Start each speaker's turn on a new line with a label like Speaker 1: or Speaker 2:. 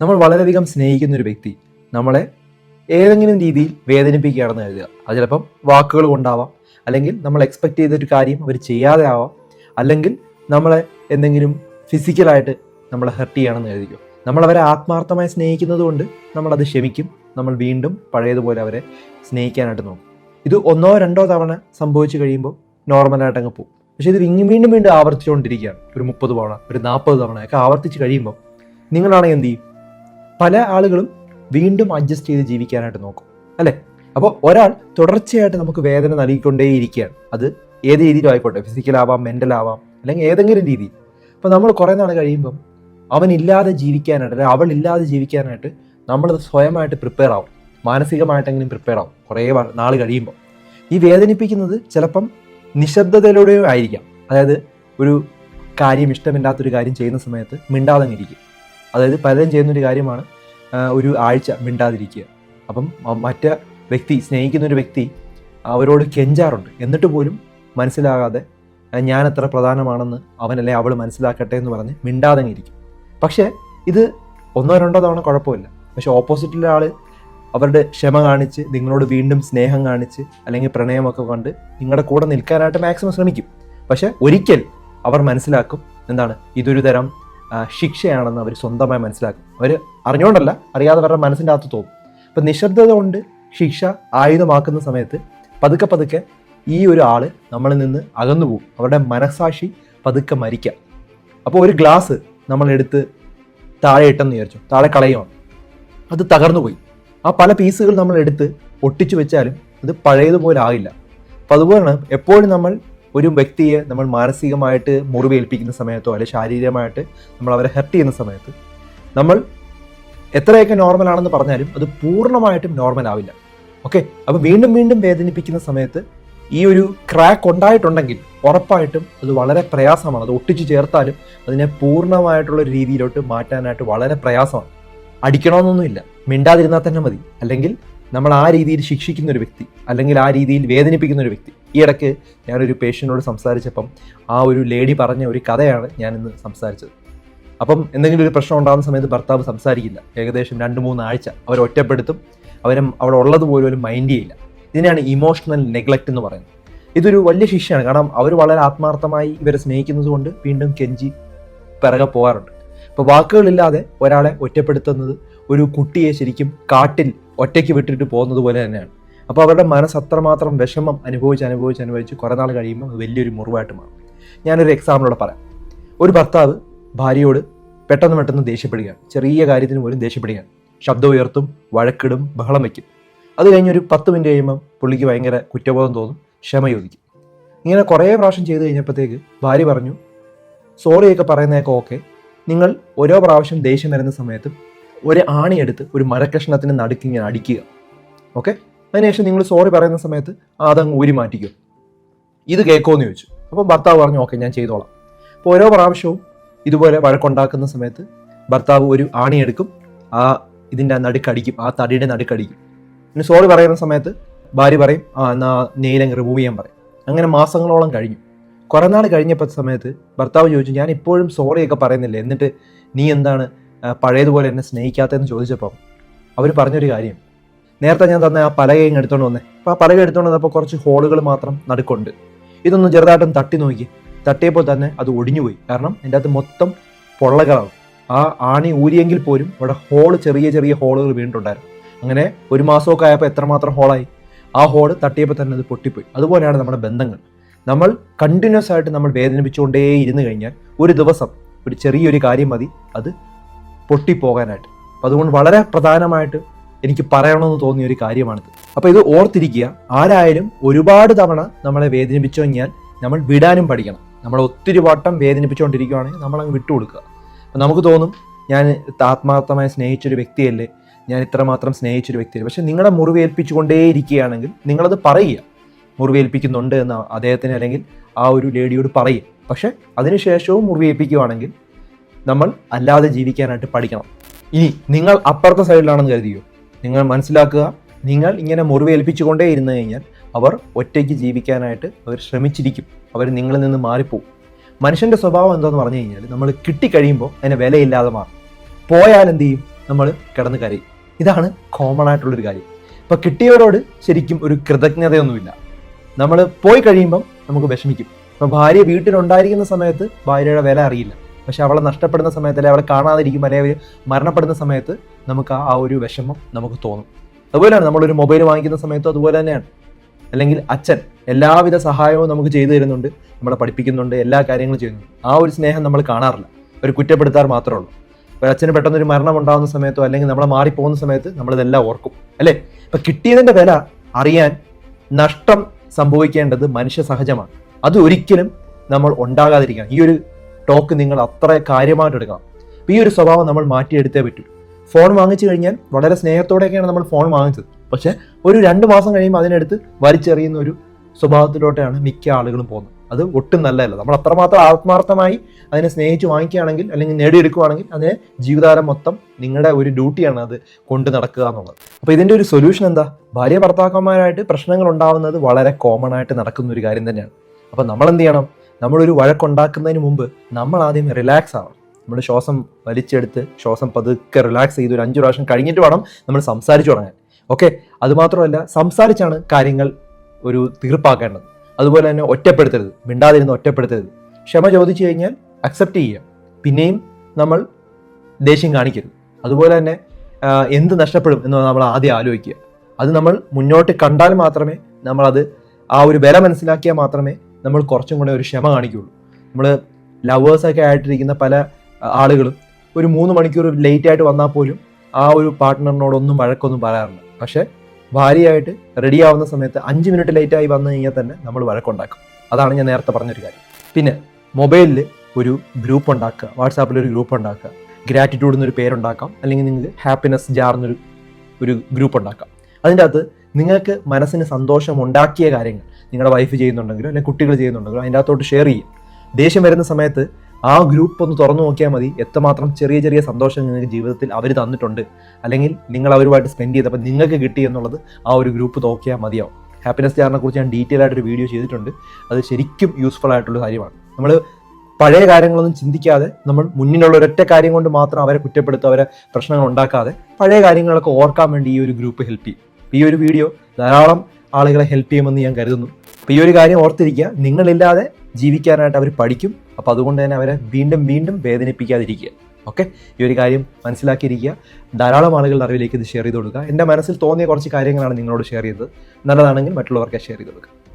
Speaker 1: നമ്മൾ വളരെയധികം സ്നേഹിക്കുന്ന ഒരു വ്യക്തി നമ്മളെ ഏതെങ്കിലും രീതിയിൽ വേദനിപ്പിക്കുകയാണെന്ന് കരുതുക. അത് ചിലപ്പം വാക്കുകൾ കൊണ്ടാവാം അല്ലെങ്കിൽ നമ്മൾ എക്സ്പെക്ട് ചെയ്തൊരു കാര്യം അവർ ചെയ്യാതെ ആവാം അല്ലെങ്കിൽ നമ്മളെ എന്തെങ്കിലും ഫിസിക്കലായിട്ട് നമ്മളെ ഹെർട്ട് ചെയ്യുകയാണെന്ന് കരുതിക്കും. നമ്മൾ അവരെ ആത്മാർത്ഥമായി സ്നേഹിക്കുന്നത് കൊണ്ട് നമ്മളത് ക്ഷമിക്കും. നമ്മൾ വീണ്ടും പഴയതുപോലെ അവരെ സ്നേഹിക്കാനായിട്ട് നോക്കും. ഇത് ഒന്നോ രണ്ടോ തവണ സംഭവിച്ചു കഴിയുമ്പോൾ നോർമലായിട്ട് അങ്ങ് പോകും പക്ഷേ ഇത് വീണ്ടും വീണ്ടും ആവർത്തിച്ചുകൊണ്ടിരിക്കുകയാണ്. ഒരു മുപ്പത് തവണ ഒരു നാൽപ്പത് തവണ ഒക്കെ ആവർത്തിച്ച് കഴിയുമ്പോൾ നിങ്ങളാണെങ്കിൽ എന്ത് ചെയ്യും? പല ആളുകളും വീണ്ടും അഡ്ജസ്റ്റ് ചെയ്ത് ജീവിക്കാനായിട്ട് നോക്കും അല്ലേ? അപ്പോൾ ഒരാൾ തുടർച്ചയായിട്ട് നമുക്ക് വേദന നൽകിക്കൊണ്ടേയിരിക്കുകയാണ്. അത് ഏത് രീതിയിലും ആയിക്കോട്ടെ ഫിസിക്കലാവാം മെന്റലാവാം അല്ലെങ്കിൽ ഏതെങ്കിലും രീതിയിൽ. അപ്പോൾ നമ്മൾ കുറേ നാൾ കഴിയുമ്പം അവനില്ലാതെ ജീവിക്കാനായിട്ട് അല്ലെങ്കിൽ അവളില്ലാതെ ജീവിക്കാനായിട്ട് നമ്മൾ സ്വയമായിട്ട് പ്രിപ്പയർ ആവും. മാനസികമായിട്ടെങ്കിലും പ്രിപ്പയർ ആവും കുറേ നാൾ കഴിയുമ്പോൾ ഈ വേദനിപ്പിക്കുന്നത് ചിലപ്പം നിശബ്ദതയിലൂടെയും ആയിരിക്കാം. അതായത് ഒരു കാര്യം ഇഷ്ടമില്ലാത്തൊരു കാര്യം ചെയ്യുന്ന സമയത്ത് മിണ്ടാതെ ഇരിക്കും. അതായത് പലരും ചെയ്യുന്നൊരു കാര്യമാണ് ഒരു ആഴ്ച മിണ്ടാതിരിക്കുക. അപ്പം മറ്റ വ്യക്തി സ്നേഹിക്കുന്ന ഒരു വ്യക്തി അവരോട് കെഞ്ചാറുണ്ട്. എന്നിട്ട് പോലും മനസ്സിലാകാതെ ഞാൻ എത്ര പ്രധാനമാണെന്ന് അവനല്ലേ അവൾ മനസ്സിലാക്കട്ടെ എന്ന് പറഞ്ഞ് മിണ്ടാതെ ഇരിക്കും. പക്ഷേ ഇത് ഒന്നോ രണ്ടോ തവണ കുഴപ്പമില്ല. പക്ഷേ ഓപ്പോസിറ്റിലെ ആൾ അവരുടെ ക്ഷമ കാണിച്ച് നിങ്ങളോട് വീണ്ടും സ്നേഹം കാണിച്ച് അല്ലെങ്കിൽ പ്രണയമൊക്കെ കണ്ട് നിങ്ങളുടെ കൂടെ നിൽക്കാനായിട്ട് മാക്സിമം ശ്രമിക്കും. പക്ഷേ ഒരിക്കൽ അവർ മനസ്സിലാക്കും എന്താണ് ഇതൊരു തരം ശിക്ഷയാണെന്ന് അവർ സ്വന്തമായി മനസ്സിലാക്കും. അവർ അറിഞ്ഞുകൊണ്ടല്ല അറിയാതെ അവരുടെ മനസ്സിന്റെ അകത്ത് തോന്നും. അപ്പം നിശബ്ദത കൊണ്ട് ശിക്ഷ ആയുധമാക്കുന്ന സമയത്ത് പതുക്കെ പതുക്കെ ഈ ഒരു ആൾ നമ്മളിൽ നിന്ന് അകന്നു പോകും. അവരുടെ മനസ്സാക്ഷി പതുക്കെ മരിക്കാം. അപ്പോൾ ഒരു ഗ്ലാസ് നമ്മളെടുത്ത് താഴെ ഇട്ടെന്ന് വിചാരിച്ചു താഴെ കളയുമാണ് അത് തകർന്നു പോയി. ആ പല പീസുകൾ നമ്മളെടുത്ത് ഒട്ടിച്ചു വെച്ചാലും അത് പഴയതുപോലെ ആകില്ല. അപ്പോൾ അതുപോലെയാണ് എപ്പോഴും നമ്മൾ ഒരു വ്യക്തിയെ നമ്മൾ മാനസികമായിട്ട് മുറിവേൽപ്പിക്കുന്ന സമയത്തോ അല്ലെങ്കിൽ ശാരീരികമായിട്ട് നമ്മൾ അവരെ ഹെർട്ട് ചെയ്യുന്ന സമയത്ത് നമ്മൾ എത്രയൊക്കെ നോർമൽ ആണെന്ന് പറഞ്ഞാലും അത് പൂർണമായിട്ടും നോർമൽ ആവില്ല. ഓക്കെ അപ്പോൾ വീണ്ടും വീണ്ടും വേദനിപ്പിക്കുന്ന സമയത്ത് ഈ ഒരു ക്രാക്ക് ഉണ്ടായിട്ടുണ്ടെങ്കിൽ ഉറപ്പായിട്ടും അത് വളരെ പ്രയാസമാണ്. അത് ഒട്ടിച്ച് ചേർത്താലും അതിനെ പൂർണമായിട്ടുള്ള രീതിയിലോട്ട് മാറ്റാനായിട്ട് വളരെ പ്രയാസമാണ്. അടിക്കണമെന്നൊന്നുമില്ല. മിണ്ടാതിരുന്നാൽ തന്നെ മതി. അല്ലെങ്കിൽ നമ്മൾ ആ രീതിയിൽ ശിക്ഷിക്കുന്ന ഒരു വ്യക്തി അല്ലെങ്കിൽ ആ രീതിയിൽ വേദനിപ്പിക്കുന്ന ഒരു വ്യക്തി ഈ ഇടയ്ക്ക് ഞാനൊരു പേഷ്യനോട് സംസാരിച്ചപ്പം ആ ഒരു ലേഡി പറഞ്ഞ ഒരു കഥയാണ് ഞാനിന്ന് സംസാരിച്ചത്. അപ്പം എന്തെങ്കിലും ഒരു പ്രശ്നം ഉണ്ടാകുന്ന സമയത്ത് ഭർത്താവ് സംസാരിക്കില്ല. ഏകദേശം രണ്ട് മൂന്ന് ആഴ്ച അവർ ഒറ്റപ്പെടുത്തും. അവരെ അവിടെ ഉള്ളതുപോലും ഒരു മൈൻഡ് ചെയ്യില്ല. ഇതിനെയാണ് ഇമോഷണൽ നെഗ്ലക്റ്റ് എന്ന് പറയുന്നത്. ഇതൊരു വലിയ ശിക്ഷയാണ്. കാരണം അവർ വളരെ ആത്മാർത്ഥമായി ഇവരെ സ്നേഹിക്കുന്നത് കൊണ്ട് വീണ്ടും കെഞ്ചി പിറകെ പോകാറുണ്ട്. അപ്പോൾ വാക്കുകളില്ലാതെ ഒരാളെ ഒറ്റപ്പെടുത്തുന്നത് ഒരു കുട്ടിയെ ശരിക്കും കാട്ടിൽ ഒറ്റയ്ക്ക് വിട്ടിട്ട് പോകുന്നത് പോലെ തന്നെയാണ്. അപ്പോൾ അവരുടെ മനസ്സ് അത്രമാത്രം വിഷമം അനുഭവിച്ച് അനുഭവിച്ച് അനുഭവിച്ച് കുറേ നാൾ കഴിയുമ്പോൾ വലിയൊരു മുറിവായിട്ട് മാറും. ഞാനൊരു എക്സാമ്പിളോടെ പറയാം. ഒരു ഭർത്താവ് ഭാര്യയോട് പെട്ടെന്ന് പെട്ടെന്ന് ദേഷ്യപ്പെടുകയാണ്. ചെറിയ കാര്യത്തിന് പോലും ദേഷ്യപ്പെടുകയാണ്. ശബ്ദം ഉയർത്തും വഴക്കിടും ബഹളം വയ്ക്കും. അത് കഴിഞ്ഞൊരു പത്ത് മിനിറ്റ് കഴിയുമ്പം പുള്ളിക്ക് ഭയങ്കര കുറ്റബോധം തോന്നും ക്ഷമ ചോദിക്കും. ഇങ്ങനെ കുറേ പ്രാവശ്യം ചെയ്ത് കഴിഞ്ഞപ്പോഴത്തേക്ക് ഭാര്യ പറഞ്ഞു സോറിയൊക്കെ പറയുന്നതൊക്കെ ഓക്കെ നിങ്ങൾ ഓരോ പ്രാവശ്യം ദേഷ്യം വരുന്ന സമയത്തും ഒരു ആണിയെടുത്ത് ഒരു മരക്കഷ്ണത്തിന് നടുക്ക് ഇങ്ങനെ അടിക്കുക. ഓക്കെ അതിനുശേഷം നിങ്ങൾ സോറി പറയുന്ന സമയത്ത് അതങ്ങ് ഊരി മാറ്റിക്കും. ഇത് കേൾക്കുമെന്ന് ചോദിച്ചു. അപ്പോൾ ഭർത്താവ് പറഞ്ഞു ഓക്കെ ഞാൻ ചെയ്തോളാം. അപ്പോൾ ഓരോ പ്രാവശ്യവും ഇതുപോലെ വഴക്കുണ്ടാക്കുന്ന സമയത്ത് ഭർത്താവ് ഒരു ആണിയെടുക്കും ആ ഇതിന്റെ നടുക്കടിക്കും ആ തടിയുടെ നടുക്കടിക്കും. പിന്നെ സോറി പറയുന്ന സമയത്ത് ഭാര്യ പറയും ആ എന്നാ നെയിലങ്ങ് റിമൂവ് ചെയ്യാൻ പറയും. അങ്ങനെ മാസങ്ങളോളം കഴിഞ്ഞു. കുറേ നാൾ കഴിഞ്ഞപ്പോൾ സമയത്ത് ഭർത്താവ് ചോദിച്ചു ഞാൻ ഇപ്പോഴും സോറിയൊക്കെ പറയുന്നില്ല? എന്നിട്ട് നീ എന്താണ് പഴയതുപോലെ എന്നെ സ്നേഹിക്കാത്തതെന്ന് ചോദിച്ചപ്പം അവർ പറഞ്ഞൊരു കാര്യം നേരത്തെ ഞാൻ തന്ന ആ പലകയും എടുത്തോണ്ട് വന്നേ. അപ്പോൾ ആ പലക എടുത്തോണ്ട് വന്നപ്പോൾ കുറച്ച് ഹോളുകൾ മാത്രം നടുക്കുണ്ട്. ഇതൊന്ന് ചെറുതായിട്ടൊന്ന് തട്ടി നോക്കി. തട്ടിയപ്പോൾ തന്നെ അത് ഒടിഞ്ഞുപോയി കാരണം എന്റെ അകത്ത് മൊത്തം പൊള്ളകളാണ്. ആ ആണി ഊരിയെങ്കിൽ പോലും അവിടെ ഹോൾ ചെറിയ ചെറിയ ഹോളുകൾ വീണിട്ടുണ്ടായിരുന്നു. അങ്ങനെ ഒരു മാസമൊക്കെ ആയപ്പോൾ എത്രമാത്രം ഹോളായി. ആ ഹോൾ തട്ടിയപ്പോൾ തന്നെ അത് പൊട്ടിപ്പോയി. അതുപോലെയാണ് നമ്മുടെ ബന്ധങ്ങൾ. നമ്മൾ കണ്ടിന്യൂസ് ആയിട്ട് നമ്മൾ വേദനിപ്പിച്ചുകൊണ്ടേ ഇരുന്ന് കഴിഞ്ഞാൽ ഒരു ദിവസം ഒരു ചെറിയൊരു കാര്യം മതി. അത് പൊട്ടിപ്പോകാനായിട്ട്. അതുകൊണ്ട് വളരെ പ്രധാനമായിട്ട് എനിക്ക് പറയണമെന്ന് തോന്നിയ ഒരു കാര്യമാണിത്. അപ്പോൾ ഇത് ഓർത്തിരിക്കുക ആരായാലും ഒരുപാട് തവണ നമ്മളെ വേദനിപ്പിച്ചു കഴിഞ്ഞാൽ നമ്മൾ വിടാനും പഠിക്കണം. നമ്മൾ ഒത്തിരി വട്ടം വേദനിപ്പിച്ചുകൊണ്ടിരിക്കുകയാണെങ്കിൽ നമ്മളങ്ങ് വിട്ടുകൊടുക്കുക. അപ്പം നമുക്ക് തോന്നും ഞാൻ ആത്മാർത്ഥമായി സ്നേഹിച്ചൊരു വ്യക്തിയല്ലേ? ഞാൻ ഇത്രമാത്രം സ്നേഹിച്ചൊരു വ്യക്തിയല്ലേ? പക്ഷെ നിങ്ങളെ മുറിവേൽപ്പിച്ചുകൊണ്ടേ ഇരിക്കുകയാണെങ്കിൽ നിങ്ങളത് പറയുക. മുറിവേൽപ്പിക്കുന്നുണ്ട് എന്ന് അദ്ദേഹത്തിന് അല്ലെങ്കിൽ ആ ഒരു ലേഡിയോട് പറയുക. പക്ഷെ അതിനുശേഷവും മുറിവേൽപ്പിക്കുകയാണെങ്കിൽ നമ്മൾ അല്ലാതെ ജീവിക്കാനായിട്ട് പഠിക്കണം. ഇനി നിങ്ങൾ അപ്പുറത്തെ സൈഡിലാണെന്ന് കരുതിയോ? നിങ്ങൾ മനസ്സിലാക്കുക നിങ്ങൾ ഇങ്ങനെ മുറിവേൽപ്പിച്ചുകൊണ്ടേ ഇരുന്നു കഴിഞ്ഞാൽ അവർ ഒറ്റയ്ക്ക് ജീവിക്കാനായിട്ട് അവർ ശ്രമിച്ചിരിക്കും. അവർ നിങ്ങളിൽ നിന്ന് മാറിപ്പോവും. മനുഷ്യന്റെ സ്വഭാവം എന്താണെന്ന് പറഞ്ഞു കഴിഞ്ഞാൽ നമ്മൾ കിട്ടിക്കഴിയുമ്പോൾ അതിന് വിലയില്ലാതെ മാറും. പോയാൽ എന്ത് ചെയ്യും? നമ്മൾ കിടന്ന് കരയും. ഇതാണ് കോമൺ ആയിട്ടുള്ളൊരു കാര്യം. ഇപ്പോൾ കിട്ടിയവരോട് ശരിക്കും ഒരു കൃതജ്ഞതയൊന്നുമില്ല. നമ്മൾ പോയി കഴിയുമ്പം നമുക്ക് വിഷമിക്കും. ഇപ്പം ഭാര്യ വീട്ടിലുണ്ടായിരിക്കുന്ന സമയത്ത് ഭാര്യയുടെ വില അറിയില്ല. പക്ഷെ അവളെ നഷ്ടപ്പെടുന്ന സമയത്ത് അല്ലെങ്കിൽ അവളെ കാണാതിരിക്കും അല്ലെങ്കിൽ അവർ മരണപ്പെടുന്ന സമയത്ത് നമുക്ക് ആ ഒരു വിഷമം നമുക്ക് തോന്നും. അതുപോലെയാണ് നമ്മളൊരു മൊബൈൽ വാങ്ങിക്കുന്ന സമയത്തും അതുപോലെ തന്നെയാണ്. അല്ലെങ്കിൽ അച്ഛൻ എല്ലാവിധ സഹായവും നമുക്ക് ചെയ്തു തരുന്നുണ്ട്. നമ്മളെ പഠിപ്പിക്കുന്നുണ്ട് എല്ലാ കാര്യങ്ങളും ചെയ്യുന്നു ആ ഒരു സ്നേഹം നമ്മൾ കാണാറില്ല. ഒരു കുറ്റപ്പെടുത്താർ മാത്രമേ ഉള്ളൂ. ഒരു അച്ഛന് പെട്ടെന്ന് ഒരു മരണം ഉണ്ടാകുന്ന സമയത്തോ അല്ലെങ്കിൽ നമ്മളെ മാറിപ്പോകുന്ന സമയത്ത് നമ്മളിതെല്ലാം ഓർക്കും. അല്ലേ? ഇപ്പൊ കിട്ടിയതിന്റെ വില അറിയാൻ നഷ്ടം സംഭവിക്കേണ്ടത് മനുഷ്യ സഹജമാണ്. അത് ഒരിക്കലും നമ്മൾ ഉണ്ടാകാതിരിക്കണം. ഈ ഒരു ടോക്ക് നിങ്ങൾ അത്ര കാര്യമായിട്ട് എടുക്കണം. ഈ ഒരു സ്വഭാവം നമ്മൾ മാറ്റിയെടുത്തേ പറ്റൂ. ഫോൺ വാങ്ങിച്ചു കഴിഞ്ഞാൽ വളരെ സ്നേഹത്തോടെയൊക്കെയാണ് നമ്മൾ ഫോൺ വാങ്ങിച്ചത്. പക്ഷെ ഒരു രണ്ട് മാസം കഴിയുമ്പോൾ അതിനടുത്ത് വലിച്ചെറിയുന്ന ഒരു സ്വഭാവത്തിലോട്ടാണ് മിക്ക ആളുകളും പോകുന്നത്. അത് ഒട്ടും നല്ലതല്ല. നമ്മൾ അത്രമാത്രം ആത്മാർത്ഥമായി അതിനെ സ്നേഹിച്ച് വാങ്ങിക്കുകയാണെങ്കിൽ അല്ലെങ്കിൽ നേടിയെടുക്കുകയാണെങ്കിൽ അതിനെ ജീവിതകാലം മൊത്തം നിങ്ങളുടെ ഒരു ഡ്യൂട്ടിയാണ് അത് കൊണ്ട് നടക്കുക എന്നുള്ളത്. അപ്പോൾ ഇതിന്റെ ഒരു സൊല്യൂഷൻ എന്താ? ഭാര്യ ഭർത്താക്കന്മാരായിട്ട് പ്രശ്നങ്ങൾ ഉണ്ടാവുന്നത് വളരെ കോമൺ ആയിട്ട് നടക്കുന്ന ഒരു കാര്യം തന്നെയാണ്. അപ്പോൾ നമ്മൾ എന്ത് ചെയ്യണം? നമ്മളൊരു വഴക്കുണ്ടാക്കുന്നതിന് മുമ്പ് നമ്മൾ ആദ്യം റിലാക്സ് ആവണം. നമ്മുടെ ശ്വാസം വലിച്ചെടുത്ത് ശ്വാസം പതുക്കെ റിലാക്സ് ചെയ്ത് ഒരു അഞ്ച് പ്രാവശ്യം കഴിഞ്ഞിട്ട് വേണം നമ്മൾ സംസാരിച്ചു തുടങ്ങാൻ. ഓക്കെ അതുമാത്രമല്ല സംസാരിച്ചാണ് കാര്യങ്ങൾ ഒരു തീർപ്പാക്കേണ്ടത്. അതുപോലെ തന്നെ ഒറ്റപ്പെടുത്തരുത്. മിണ്ടാതിരുന്ന് ഒറ്റപ്പെടുത്തരുത്. ക്ഷമ ചോദിച്ചു കഴിഞ്ഞാൽ അക്സെപ്റ്റ് ചെയ്യുക. പിന്നെയും നമ്മൾ ദേഷ്യം കാണിക്കരുത്. അതുപോലെ തന്നെ എന്ത് നഷ്ടപ്പെടും എന്ന് നമ്മൾ ആദ്യം ആലോചിക്കുക. അത് നമ്മൾ മുന്നോട്ട് കണ്ടാൽ മാത്രമേ നമ്മളത് ആ ഒരു വില മനസ്സിലാക്കിയാൽ മാത്രമേ നമ്മൾ കുറച്ചും കൂടെ ഒരു ക്ഷമ കാണിക്കുകയുള്ളൂ. നമ്മൾ ലവേഴ്സൊക്കെ ആയിട്ടിരിക്കുന്ന പല ആളുകളും ഒരു മൂന്ന് മണിക്കൂർ ലേറ്റ് ആയിട്ട് വന്നാൽ പോലും ആ ഒരു പാർട്ട്ണറിനോടൊന്നും വഴക്കൊന്നും പറയാറില്ല. പക്ഷേ ഭാര്യയായിട്ട് റെഡി ആവുന്ന സമയത്ത് അഞ്ച് മിനിറ്റ് ലേറ്റ് ആയി വന്നു കഴിഞ്ഞാൽ തന്നെ നമ്മൾ വഴക്കുണ്ടാക്കും. അതാണ് ഞാൻ നേരത്തെ പറഞ്ഞൊരു കാര്യം. പിന്നെ മൊബൈലിൽ ഒരു ഗ്രൂപ്പ് ഉണ്ടാക്കുക വാട്സാപ്പിൽ ഒരു ഗ്രൂപ്പ് ഉണ്ടാക്കുക ഗ്രാറ്റിറ്റ്യൂഡ് എന്നൊരു പേരുണ്ടാക്കാം അല്ലെങ്കിൽ നിങ്ങൾ ഹാപ്പിനെസ് ജാർ എന്നൊരു ഒരു ഗ്രൂപ്പ് ഉണ്ടാക്കാം. അതിന്റെ അകത്ത് നിങ്ങൾക്ക് മനസ്സിന് സന്തോഷം ഉണ്ടാക്കിയ കാര്യങ്ങൾ നിങ്ങളുടെ വൈഫ് ചെയ്യുന്നുണ്ടെങ്കിലോ അല്ലെങ്കിൽ കുട്ടികൾ ചെയ്യുന്നുണ്ടെങ്കിലോ അതിന്റെ അകത്തോട്ട് ഷെയർ ചെയ്യും ദേഷ്യം വരുന്ന സമയത്ത് ആ ഗ്രൂപ്പ് ഒന്ന് തുറന്നു നോക്കിയാൽ മതി. എത്രമാത്രം ചെറിയ ചെറിയ സന്തോഷം നിങ്ങൾക്ക് ജീവിതത്തിൽ അവർ തന്നിട്ടുണ്ട്. അല്ലെങ്കിൽ നിങ്ങൾ അവരുമായിട്ട് സ്പെൻഡ് ചെയ്തപ്പോൾ നിങ്ങൾക്ക് കിട്ടി എന്നുള്ളത് ആ ഒരു ഗ്രൂപ്പ് നോക്കിയാൽ മതിയാവും. ഹാപ്പിനെസ് ജാറിനെ കുറിച്ച് ഞാൻ ഡീറ്റെയിൽ ആയിട്ടൊരു വീഡിയോ ചെയ്തിട്ടുണ്ട്. അത് ശരിക്കും യൂസ്ഫുൾ ആയിട്ടുള്ള കാര്യമാണ്. നമ്മൾ പഴയ കാര്യങ്ങളൊന്നും ചിന്തിക്കാതെ നമ്മൾ മുന്നിലുള്ള ഒരൊറ്റ കാര്യം കൊണ്ട് മാത്രം അവരെ കുറ്റപ്പെടുത്തുക അവരെ പ്രശ്നങ്ങൾ ഉണ്ടാക്കാതെ പഴയ കാര്യങ്ങളൊക്കെ ഓർക്കാൻ വേണ്ടി ഈ ഒരു ഗ്രൂപ്പ് ഹെൽപ്പ് ചെയ്യും. ഈ ഒരു വീഡിയോ ധാരാളം ആളുകളെ ഹെൽപ്പ് ചെയ്യുമെന്ന് ഞാൻ കരുതുന്നു. അപ്പോൾ ഈ ഒരു കാര്യം ഓർത്തിരിക്കുക. നിങ്ങളില്ലാതെ ജീവിക്കാനായിട്ട് അവർ പഠിക്കും. അപ്പോൾ അതുകൊണ്ട് തന്നെ അവരെ വീണ്ടും വീണ്ടും വേദനിപ്പിക്കാതിരിക്കുക. ഓക്കെ? ഈ ഒരു കാര്യം മനസ്സിലാക്കിയിരിക്കുക. ധാരാളം ആളുകളുടെ അറിവിലേക്ക് ഇത് ഷെയർ ചെയ്ത് കൊടുക്കുക. എന്റെ മനസ്സിൽ തോന്നിയ കുറച്ച് കാര്യങ്ങളാണ് നിങ്ങളോട് ഷെയർ ചെയ്തത്. നല്ലതാണെങ്കിൽ മറ്റുള്ളവർക്ക് ഷെയർ ചെയ്ത് കൊടുക്കുക.